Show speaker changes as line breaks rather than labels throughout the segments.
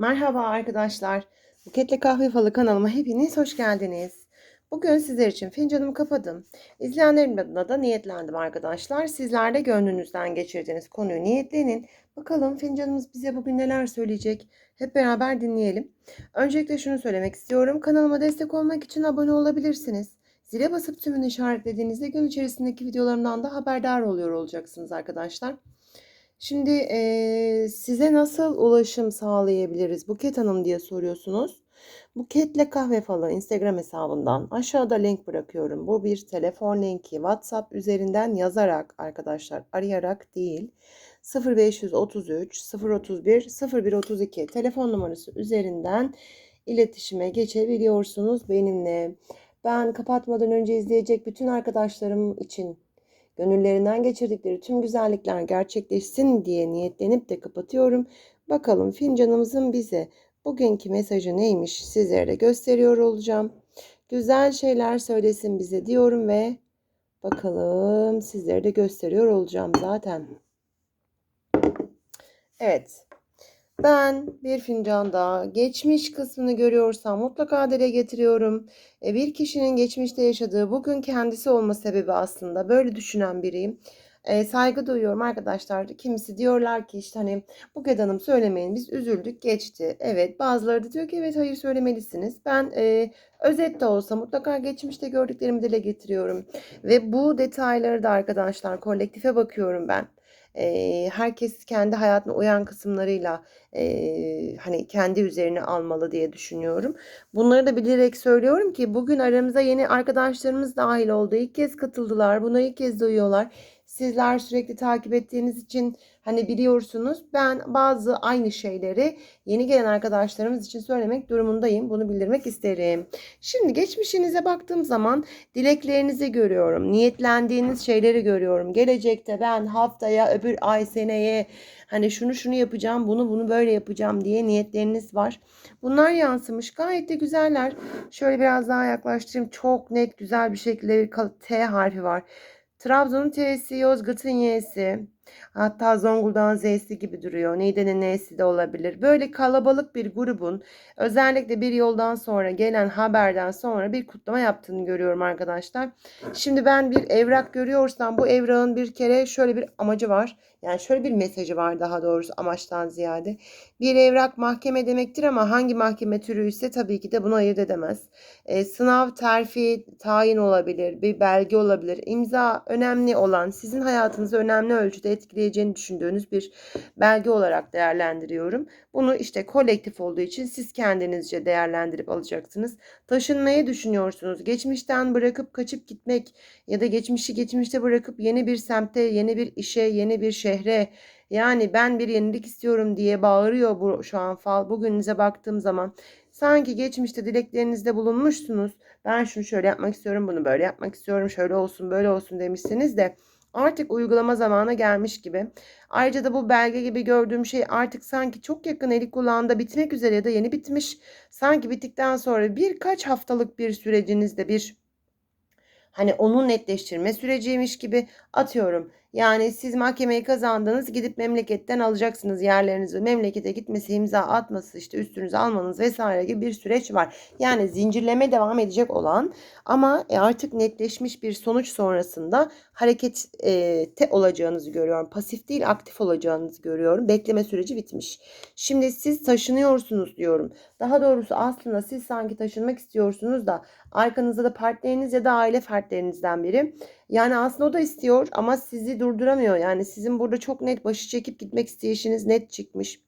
Merhaba arkadaşlar. Buketle Kahve Falı kanalıma hepiniz hoş geldiniz. Bugün sizler için fincanımı kapadım. İzleyenlerim adına da niyetlendim arkadaşlar. Sizler de gönlünüzden geçirdiğiniz konuyu niyetlenin. Bakalım fincanımız bize bugün neler söyleyecek. Hep beraber dinleyelim. Öncelikle şunu söylemek istiyorum. Kanalıma destek olmak için abone olabilirsiniz. Zile basıp tümünü işaretlediğinizde gün içerisindeki videolarımdan da haberdar oluyor olacaksınız arkadaşlar. Şimdi eee, size nasıl ulaşım sağlayabiliriz Buket Hanım diye soruyorsunuz. Buketle Kahve Falı Instagram hesabından aşağıda link bırakıyorum. Bu bir telefon linki. WhatsApp üzerinden yazarak arkadaşlar arayarak değil. 0533 031 0132 telefon numarası üzerinden iletişime geçebiliyorsunuz benimle. Ben kapatmadan önce izleyecek bütün arkadaşlarım için gönüllerinden geçirdikleri tüm güzellikler gerçekleşsin diye niyetlenip de kapatıyorum. Bakalım fincanımızın bize bugünkü mesajı neymiş sizlere de gösteriyor olacağım. Güzel şeyler söylesin bize diyorum ve bakalım sizlere de gösteriyor olacağım zaten. Evet. Ben bir fincanda geçmiş kısmını görüyorsam mutlaka dile getiriyorum. E, bir kişinin geçmişte yaşadığı bugün kendisi olma sebebi aslında böyle düşünen biriyim. E, saygı duyuyorum arkadaşlar. Kimisi diyorlar ki işte hani Buket Hanım söylemeyin biz üzüldük geçti. Evet bazıları da diyor ki evet hayır söylemelisiniz. Ben e, özet olsa mutlaka geçmişte gördüklerimi dile getiriyorum. Ve bu detayları da arkadaşlar kolektife bakıyorum ben e, herkes kendi hayatına uyan kısımlarıyla e, hani kendi üzerine almalı diye düşünüyorum. Bunları da bilerek söylüyorum ki bugün aramıza yeni arkadaşlarımız dahil oldu. İlk kez katıldılar. Bunu ilk kez duyuyorlar. Sizler sürekli takip ettiğiniz için hani biliyorsunuz. Ben bazı aynı şeyleri yeni gelen arkadaşlarımız için söylemek durumundayım. Bunu bildirmek isterim. Şimdi geçmişinize baktığım zaman dileklerinizi görüyorum. Niyetlendiğiniz şeyleri görüyorum. Gelecekte ben haftaya, öbür ay, seneye hani şunu şunu yapacağım, bunu bunu böyle yapacağım diye niyetleriniz var. Bunlar yansımış. Gayet de güzeller. Şöyle biraz daha yaklaştırayım. Çok net güzel bir şekilde bir T harfi var. Trabzon'un T'si, Yozgat'ın Y'si. Hatta Zonguldak'ın Z'si gibi duruyor. Niğde'nin N'si de olabilir. Böyle kalabalık bir grubun özellikle bir yoldan sonra gelen haberden sonra bir kutlama yaptığını görüyorum arkadaşlar. Şimdi ben bir evrak görüyorsam bu evrağın bir kere şöyle bir amacı var. Yani şöyle bir mesajı var daha doğrusu amaçtan ziyade. Bir evrak mahkeme demektir ama hangi mahkeme türü ise tabii ki de bunu ayırt edemez. E, sınav, terfi, tayin olabilir, bir belge olabilir. İmza önemli olan, sizin hayatınızı önemli ölçüde etkileyeceğini düşündüğünüz bir belge olarak değerlendiriyorum. Bunu işte kolektif olduğu için siz kendinizce değerlendirip alacaksınız. Taşınmayı düşünüyorsunuz. Geçmişten bırakıp kaçıp gitmek ya da geçmişi geçmişte bırakıp yeni bir semte, yeni bir işe, yeni bir şehre yani ben bir yenilik istiyorum diye bağırıyor bu şu an fal. Bugününüze baktığım zaman sanki geçmişte dileklerinizde bulunmuşsunuz. Ben şunu şöyle yapmak istiyorum, bunu böyle yapmak istiyorum, şöyle olsun, böyle olsun demişsiniz de artık uygulama zamanı gelmiş gibi. Ayrıca da bu belge gibi gördüğüm şey artık sanki çok yakın eli kulağında bitmek üzere ya da yeni bitmiş. Sanki bittikten sonra birkaç haftalık bir sürecinizde bir hani onu netleştirme süreciymiş gibi atıyorum. Yani siz mahkemeyi kazandınız gidip memleketten alacaksınız yerlerinizi. Memlekete gitmesi, imza atması, işte üstünüze almanız vesaire gibi bir süreç var. Yani zincirleme devam edecek olan ama e, artık netleşmiş bir sonuç sonrasında harekette olacağınızı görüyorum. Pasif değil aktif olacağınızı görüyorum. Bekleme süreci bitmiş. Şimdi siz taşınıyorsunuz diyorum. Daha doğrusu aslında siz sanki taşınmak istiyorsunuz da arkanızda da partneriniz ya da aile fertlerinizden biri yani aslında o da istiyor ama sizi durduramıyor. Yani sizin burada çok net başı çekip gitmek isteyişiniz net çıkmış.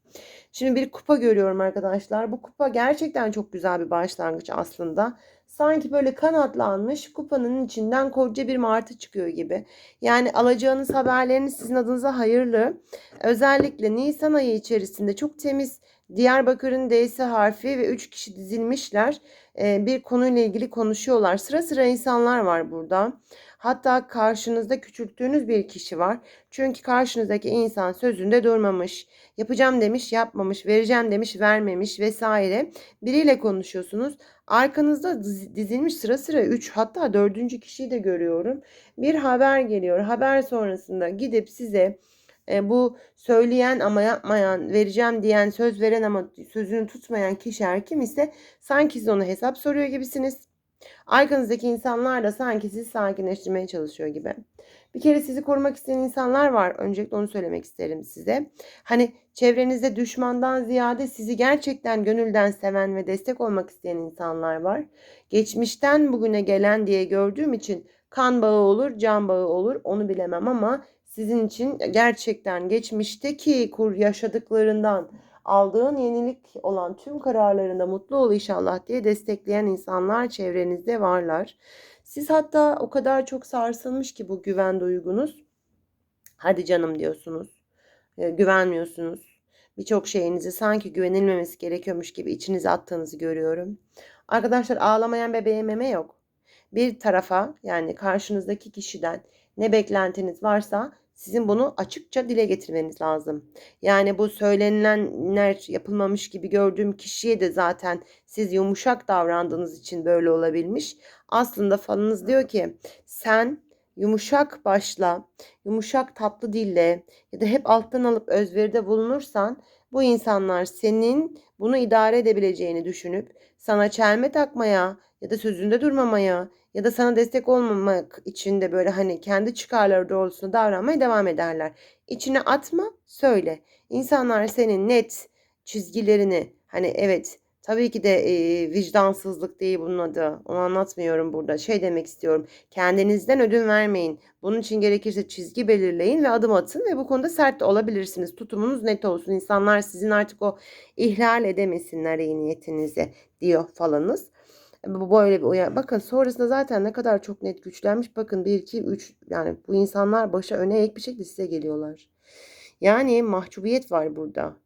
Şimdi bir kupa görüyorum arkadaşlar. Bu kupa gerçekten çok güzel bir başlangıç aslında. Sanki böyle kanatlanmış kupanın içinden koca bir martı çıkıyor gibi. Yani alacağınız haberleriniz sizin adınıza hayırlı. Özellikle Nisan ayı içerisinde çok temiz Diyarbakır'ın D'si harfi ve 3 kişi dizilmişler. Bir konuyla ilgili konuşuyorlar. Sıra sıra insanlar var burada. Hatta karşınızda küçülttüğünüz bir kişi var. Çünkü karşınızdaki insan sözünde durmamış. Yapacağım demiş, yapmamış, vereceğim demiş, vermemiş vesaire. Biriyle konuşuyorsunuz. Arkanızda dizilmiş sıra sıra 3 hatta 4. kişiyi de görüyorum. Bir haber geliyor. Haber sonrasında gidip size e, bu söyleyen ama yapmayan, vereceğim diyen, söz veren ama sözünü tutmayan kişi her kim ise sanki siz ona hesap soruyor gibisiniz. Arkanızdaki insanlar da sanki sizi sakinleştirmeye çalışıyor gibi. Bir kere sizi korumak isteyen insanlar var. Öncelikle onu söylemek isterim size. Hani çevrenizde düşmandan ziyade sizi gerçekten gönülden seven ve destek olmak isteyen insanlar var. Geçmişten bugüne gelen diye gördüğüm için kan bağı olur, can bağı olur onu bilemem ama sizin için gerçekten geçmişteki kur yaşadıklarından aldığın yenilik olan tüm kararlarında mutlu ol inşallah diye destekleyen insanlar çevrenizde varlar. Siz hatta o kadar çok sarsılmış ki bu güven duygunuz. Hadi canım diyorsunuz. E, güvenmiyorsunuz. Birçok şeyinizi sanki güvenilmemesi gerekiyormuş gibi içinize attığınızı görüyorum. Arkadaşlar ağlamayan bebeğe meme yok. Bir tarafa yani karşınızdaki kişiden ne beklentiniz varsa sizin bunu açıkça dile getirmeniz lazım. Yani bu söylenilenler yapılmamış gibi gördüğüm kişiye de zaten siz yumuşak davrandığınız için böyle olabilmiş. Aslında falınız diyor ki sen yumuşak başla, yumuşak tatlı dille ya da hep alttan alıp özveride bulunursan bu insanlar senin bunu idare edebileceğini düşünüp sana çelme takmaya ya da sözünde durmamaya ya da sana destek olmamak için de böyle hani kendi çıkarları doğrultusunda davranmaya devam ederler. İçine atma, söyle. İnsanlar senin net çizgilerini hani evet tabii ki de e, vicdansızlık değil bunun adı. Onu anlatmıyorum burada. Şey demek istiyorum. Kendinizden ödün vermeyin. Bunun için gerekirse çizgi belirleyin ve adım atın ve bu konuda sert de olabilirsiniz. Tutumunuz net olsun. İnsanlar sizin artık o ihlal edemesinler iyi niyetinizi diyor falanız. Böyle bir uyar. Bakın sonrasında zaten ne kadar çok net güçlenmiş. Bakın 1, 2, 3 yani bu insanlar başa öne eğik bir şekilde size geliyorlar. Yani mahcubiyet var burada.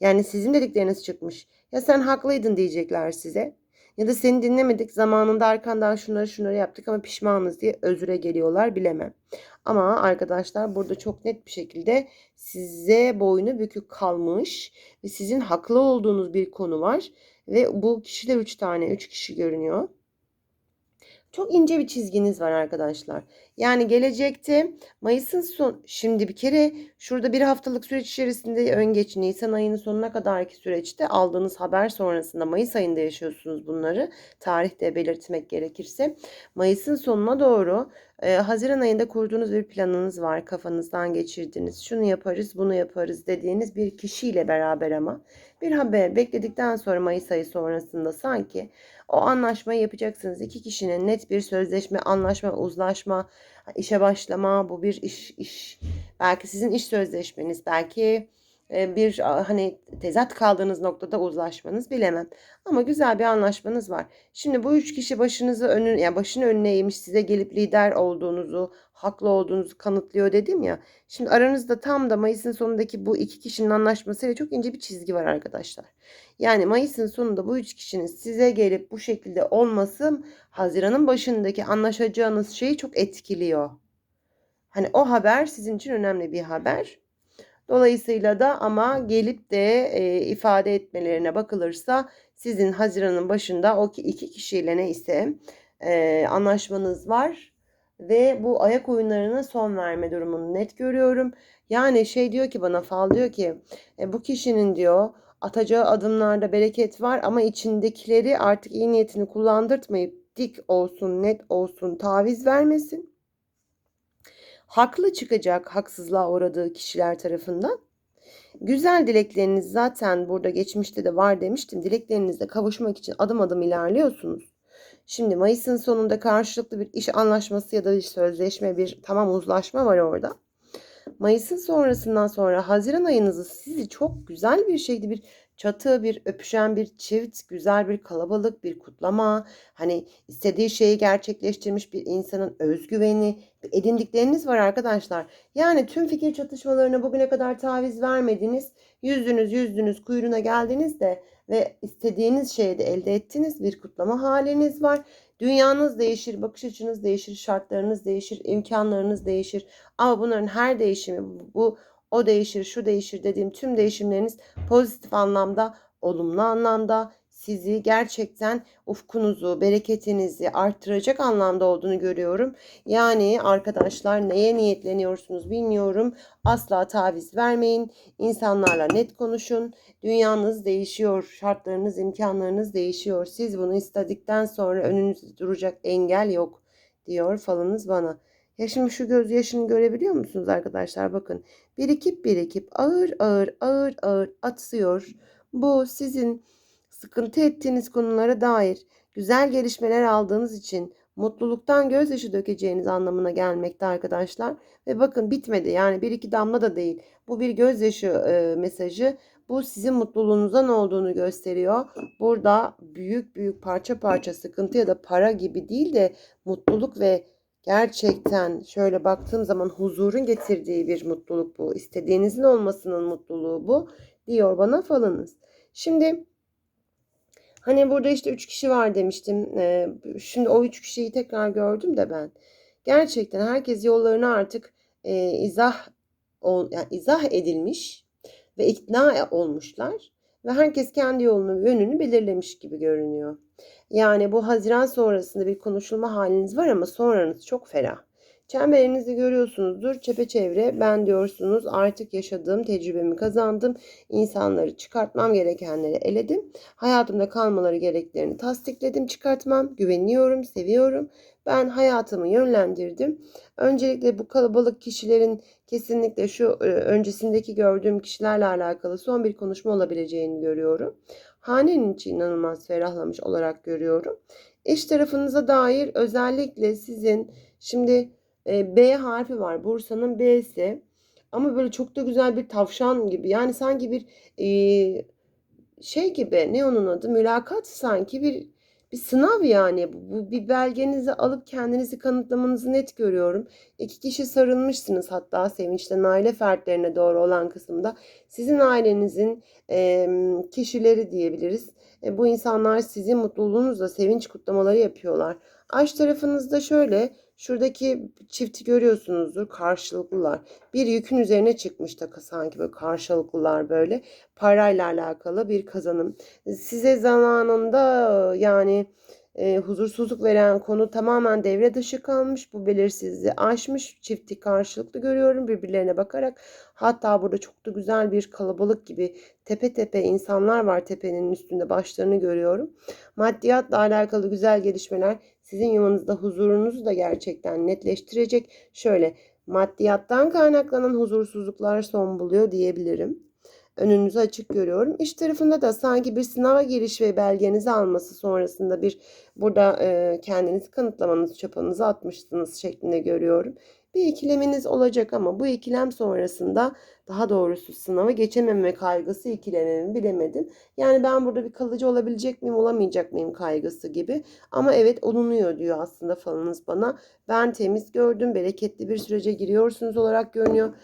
Yani sizin dedikleriniz çıkmış. Ya sen haklıydın diyecekler size. Ya da seni dinlemedik zamanında arkandan şunları şunları yaptık ama pişmanız diye özüre geliyorlar bilemem. Ama arkadaşlar burada çok net bir şekilde size boynu bükük kalmış ve sizin haklı olduğunuz bir konu var. Ve bu kişide 3 tane 3 kişi görünüyor. Çok ince bir çizginiz var arkadaşlar. Yani gelecekte Mayıs'ın son şimdi bir kere şurada bir haftalık süreç içerisinde ön geç Nisan ayının sonuna kadarki süreçte aldığınız haber sonrasında Mayıs ayında yaşıyorsunuz bunları. Tarihte belirtmek gerekirse. Mayıs'ın sonuna doğru e, Haziran ayında kurduğunuz bir planınız var. Kafanızdan geçirdiğiniz şunu yaparız bunu yaparız dediğiniz bir kişiyle beraber ama bir haber bekledikten sonra Mayıs ayı sonrasında sanki o anlaşmayı yapacaksınız. İki kişinin net bir sözleşme, anlaşma, uzlaşma, işe başlama, bu bir iş, iş. Belki sizin iş sözleşmeniz, belki bir hani tezat kaldığınız noktada uzlaşmanız bilemem. Ama güzel bir anlaşmanız var. Şimdi bu üç kişi başınızı önün yani başını önüne eğmiş size gelip lider olduğunuzu, haklı olduğunuzu kanıtlıyor dedim ya. Şimdi aranızda tam da Mayıs'ın sonundaki bu iki kişinin anlaşmasıyla çok ince bir çizgi var arkadaşlar. Yani Mayıs'ın sonunda bu üç kişinin size gelip bu şekilde olması Haziran'ın başındaki anlaşacağınız şeyi çok etkiliyor. Hani o haber sizin için önemli bir haber. Dolayısıyla da ama gelip de e, ifade etmelerine bakılırsa sizin Haziran'ın başında o iki kişiyle neyse e, anlaşmanız var ve bu ayak oyunlarına son verme durumunu net görüyorum. Yani şey diyor ki bana fal diyor ki e, bu kişinin diyor atacağı adımlarda bereket var ama içindekileri artık iyi niyetini kullandırtmayıp dik olsun, net olsun, taviz vermesin. Haklı çıkacak haksızlığa uğradığı kişiler tarafından. Güzel dilekleriniz zaten burada geçmişte de var demiştim. Dileklerinizle kavuşmak için adım adım ilerliyorsunuz. Şimdi Mayıs'ın sonunda karşılıklı bir iş anlaşması ya da bir sözleşme, bir tamam uzlaşma var orada. Mayıs'ın sonrasından sonra Haziran ayınızı sizi çok güzel bir şekilde bir çatı, bir öpüşen bir çift, güzel bir kalabalık, bir kutlama, hani istediği şeyi gerçekleştirmiş bir insanın özgüveni, edindikleriniz var arkadaşlar. Yani tüm fikir çatışmalarına bugüne kadar taviz vermediniz. Yüzdünüz, yüzdünüz, kuyruğuna geldiniz de ve istediğiniz şeyi de elde ettiniz. Bir kutlama haliniz var. Dünyanız değişir, bakış açınız değişir, şartlarınız değişir, imkanlarınız değişir. Ama bunların her değişimi bu o değişir, şu değişir dediğim tüm değişimleriniz pozitif anlamda, olumlu anlamda sizi gerçekten ufkunuzu, bereketinizi arttıracak anlamda olduğunu görüyorum. Yani arkadaşlar neye niyetleniyorsunuz bilmiyorum. Asla taviz vermeyin. İnsanlarla net konuşun. Dünyanız değişiyor. Şartlarınız, imkanlarınız değişiyor. Siz bunu istedikten sonra önünüzde duracak engel yok diyor falınız bana. Ya şimdi şu gözyaşını görebiliyor musunuz arkadaşlar? Bakın birikip birikip ağır ağır ağır ağır atıyor. Bu sizin sıkıntı ettiğiniz konulara dair güzel gelişmeler aldığınız için mutluluktan gözyaşı dökeceğiniz anlamına gelmekte arkadaşlar. Ve bakın bitmedi yani bir iki damla da değil. Bu bir gözyaşı e, mesajı. Bu sizin mutluluğunuzdan olduğunu gösteriyor. Burada büyük büyük parça parça sıkıntı ya da para gibi değil de mutluluk ve gerçekten şöyle baktığım zaman huzurun getirdiği bir mutluluk bu. İstediğinizin olmasının mutluluğu bu diyor bana falınız. Şimdi hani burada işte üç kişi var demiştim. Ee, şimdi o üç kişiyi tekrar gördüm de ben. Gerçekten herkes yollarını artık e, izah yani izah edilmiş ve ikna olmuşlar ve herkes kendi yolunu yönünü belirlemiş gibi görünüyor. Yani bu Haziran sonrasında bir konuşulma haliniz var ama sonranız çok ferah. Çemberinizi görüyorsunuzdur. Çepeçevre ben diyorsunuz artık yaşadığım tecrübemi kazandım. İnsanları çıkartmam gerekenleri eledim. Hayatımda kalmaları gereklerini tasdikledim çıkartmam. Güveniyorum, seviyorum. Ben hayatımı yönlendirdim. Öncelikle bu kalabalık kişilerin kesinlikle şu e, öncesindeki gördüğüm kişilerle alakalı son bir konuşma olabileceğini görüyorum. Hanenin içi inanılmaz ferahlamış olarak görüyorum. İş tarafınıza dair özellikle sizin şimdi e, B harfi var. Bursa'nın B'si. Ama böyle çok da güzel bir tavşan gibi. Yani sanki bir e, şey gibi ne onun adı mülakat sanki bir bir sınav yani. Bu bir belgenizi alıp kendinizi kanıtlamanızı net görüyorum. İki kişi sarılmışsınız hatta sevinçten aile fertlerine doğru olan kısımda. Sizin ailenizin e, kişileri diyebiliriz. E, bu insanlar sizin mutluluğunuzla sevinç kutlamaları yapıyorlar. Aşk tarafınızda şöyle Şuradaki çifti görüyorsunuzdur karşılıklılar. Bir yükün üzerine çıkmış da sanki böyle karşılıklılar böyle parayla alakalı bir kazanım. Size zamanında yani e, huzursuzluk veren konu tamamen devre dışı kalmış. Bu belirsizliği aşmış. Çifti karşılıklı görüyorum birbirlerine bakarak. Hatta burada çok da güzel bir kalabalık gibi tepe tepe insanlar var tepenin üstünde başlarını görüyorum. Maddiyatla alakalı güzel gelişmeler sizin yuvanızda huzurunuzu da gerçekten netleştirecek. Şöyle maddiyattan kaynaklanan huzursuzluklar son buluyor diyebilirim önünüzü açık görüyorum. İş tarafında da sanki bir sınava giriş ve belgenizi alması sonrasında bir burada e, kendinizi kanıtlamanız çapanızı atmışsınız şeklinde görüyorum. Bir ikileminiz olacak ama bu ikilem sonrasında daha doğrusu sınava geçememe kaygısı ikilememi bilemedim. Yani ben burada bir kalıcı olabilecek miyim olamayacak mıyım kaygısı gibi. Ama evet olunuyor diyor aslında falınız bana. Ben temiz gördüm bereketli bir sürece giriyorsunuz olarak görünüyor.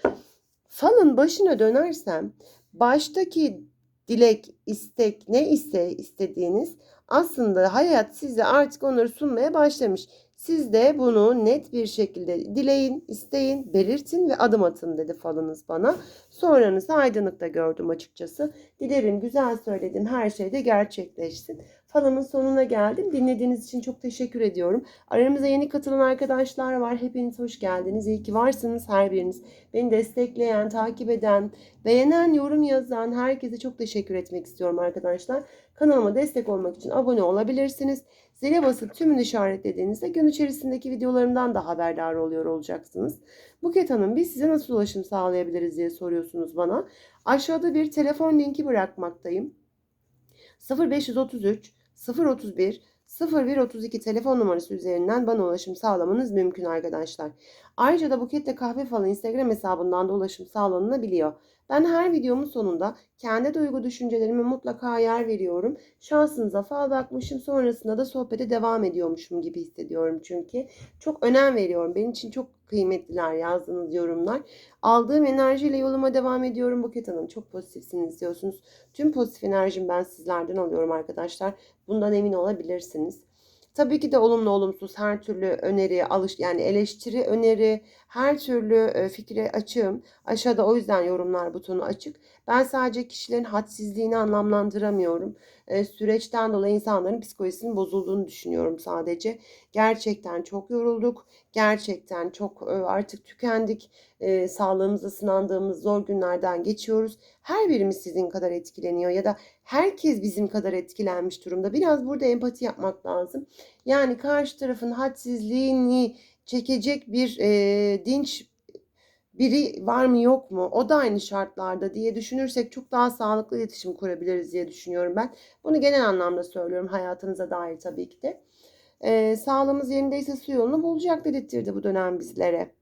Falın başına dönersem baştaki dilek, istek ne ise istediğiniz aslında hayat size artık onları sunmaya başlamış. Siz de bunu net bir şekilde dileyin, isteyin, belirtin ve adım atın dedi falınız bana. Sonranızı aydınlıkta gördüm açıkçası. Dilerim güzel söyledim her şey de gerçekleşsin. Falımın sonuna geldim. Dinlediğiniz için çok teşekkür ediyorum. Aramıza yeni katılan arkadaşlar var. Hepiniz hoş geldiniz. İyi ki varsınız her biriniz. Beni destekleyen, takip eden, beğenen, yorum yazan herkese çok teşekkür etmek istiyorum arkadaşlar. Kanalıma destek olmak için abone olabilirsiniz. Zile basıp tümünü işaretlediğinizde gün içerisindeki videolarımdan da haberdar oluyor olacaksınız. Buket Hanım biz size nasıl ulaşım sağlayabiliriz diye soruyorsunuz bana. Aşağıda bir telefon linki bırakmaktayım. 0533 031 0132 telefon numarası üzerinden bana ulaşım sağlamanız mümkün arkadaşlar. Ayrıca da Buket'te Kahve Falı Instagram hesabından da ulaşım sağlanabiliyor. Ben her videomun sonunda kendi duygu düşüncelerime mutlaka yer veriyorum. Şansınıza fal bakmışım sonrasında da sohbete devam ediyormuşum gibi hissediyorum çünkü. Çok önem veriyorum. Benim için çok kıymetliler yazdığınız yorumlar. Aldığım enerjiyle yoluma devam ediyorum Buket Hanım. Çok pozitifsiniz diyorsunuz. Tüm pozitif enerjimi ben sizlerden alıyorum arkadaşlar. Bundan emin olabilirsiniz. Tabii ki de olumlu olumsuz her türlü öneri, alış yani eleştiri, öneri, Her türlü e, fikre açığım. Aşağıda o yüzden yorumlar butonu açık. Ben sadece kişilerin hadsizliğini anlamlandıramıyorum. E, süreçten dolayı insanların psikolojisinin bozulduğunu düşünüyorum sadece. Gerçekten çok yorulduk. Gerçekten çok e, artık tükendik. Sağlığımıza sınandığımız zor günlerden geçiyoruz. Her birimiz sizin kadar etkileniyor ya da herkes bizim kadar etkilenmiş durumda. Biraz burada empati yapmak lazım. Yani karşı tarafın hadsizliğini çekecek bir e, dinç biri var mı yok mu? O da aynı şartlarda diye düşünürsek çok daha sağlıklı iletişim kurabiliriz diye düşünüyorum ben. Bunu genel anlamda söylüyorum hayatınıza dair tabii ki de. Ee, sağlığımız yerindeyse su yolunu bulacak dedirtirdi bu dönem bizlere.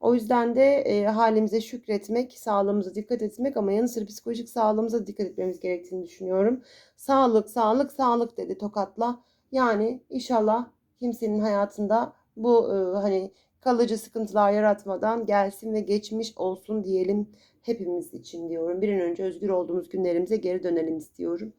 O yüzden de e, halimize şükretmek, sağlığımıza dikkat etmek ama yanı sıra psikolojik sağlığımıza dikkat etmemiz gerektiğini düşünüyorum. Sağlık, sağlık, sağlık dedi tokatla. Yani inşallah kimsenin hayatında bu e, hani kalıcı sıkıntılar yaratmadan gelsin ve geçmiş olsun diyelim hepimiz için diyorum. Bir an önce özgür olduğumuz günlerimize geri dönelim istiyorum.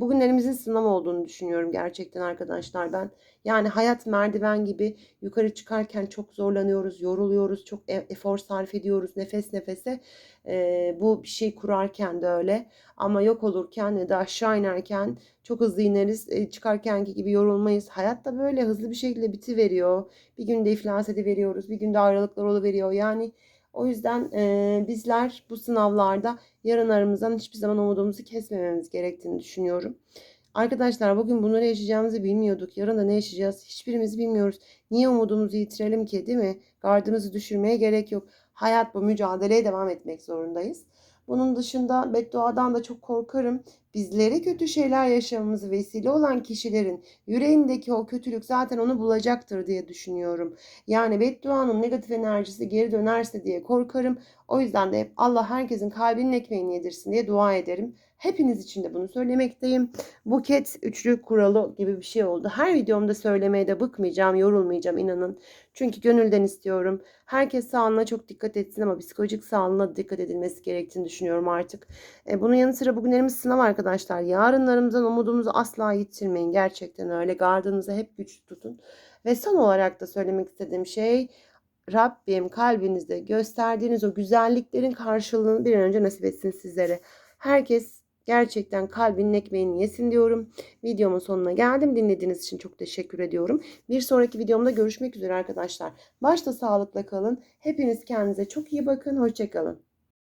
Bugünlerimizin sınav olduğunu düşünüyorum gerçekten arkadaşlar ben. Yani hayat merdiven gibi yukarı çıkarken çok zorlanıyoruz, yoruluyoruz, çok e- efor sarf ediyoruz nefes nefese. Ee, bu bir şey kurarken de öyle ama yok olurken ya da aşağı inerken çok hızlı ineriz. E, çıkarkenki gibi yorulmayız. Hayat da böyle hızlı bir şekilde bitiveriyor. Bir günde iflas ediveriyoruz, bir günde ayrılıklar oluveriyor. Yani o yüzden e, bizler bu sınavlarda yarınlarımızdan hiçbir zaman umudumuzu kesmememiz gerektiğini düşünüyorum. Arkadaşlar bugün bunları yaşayacağımızı bilmiyorduk. Yarın da ne yaşayacağız hiçbirimiz bilmiyoruz. Niye umudumuzu yitirelim ki değil mi? Gardımızı düşürmeye gerek yok. Hayat bu mücadeleye devam etmek zorundayız. Bunun dışında bedduadan da çok korkarım. Bizlere kötü şeyler yaşamamızı vesile olan kişilerin yüreğindeki o kötülük zaten onu bulacaktır diye düşünüyorum. Yani bedduanın negatif enerjisi geri dönerse diye korkarım. O yüzden de hep Allah herkesin kalbinin ekmeğini yedirsin diye dua ederim. Hepiniz için de bunu söylemekteyim. Buket üçlü kuralı gibi bir şey oldu. Her videomda söylemeye de bıkmayacağım, yorulmayacağım inanın. Çünkü gönülden istiyorum. Herkes sağlığına çok dikkat etsin ama psikolojik sağlığına dikkat edilmesi gerektiğini düşünüyorum artık. E, bunun yanı sıra bugünlerimiz sınav arkadaşlar. Yarınlarımızdan umudumuzu asla yitirmeyin. Gerçekten öyle. Gardınızı hep güçlü tutun. Ve son olarak da söylemek istediğim şey Rabbim kalbinizde gösterdiğiniz o güzelliklerin karşılığını bir an önce nasip etsin sizlere. Herkes gerçekten kalbinin ekmeğini yesin diyorum. Videomun sonuna geldim. Dinlediğiniz için çok teşekkür ediyorum. Bir sonraki videomda görüşmek üzere arkadaşlar. Başta sağlıkla kalın. Hepiniz kendinize çok iyi bakın. Hoşçakalın.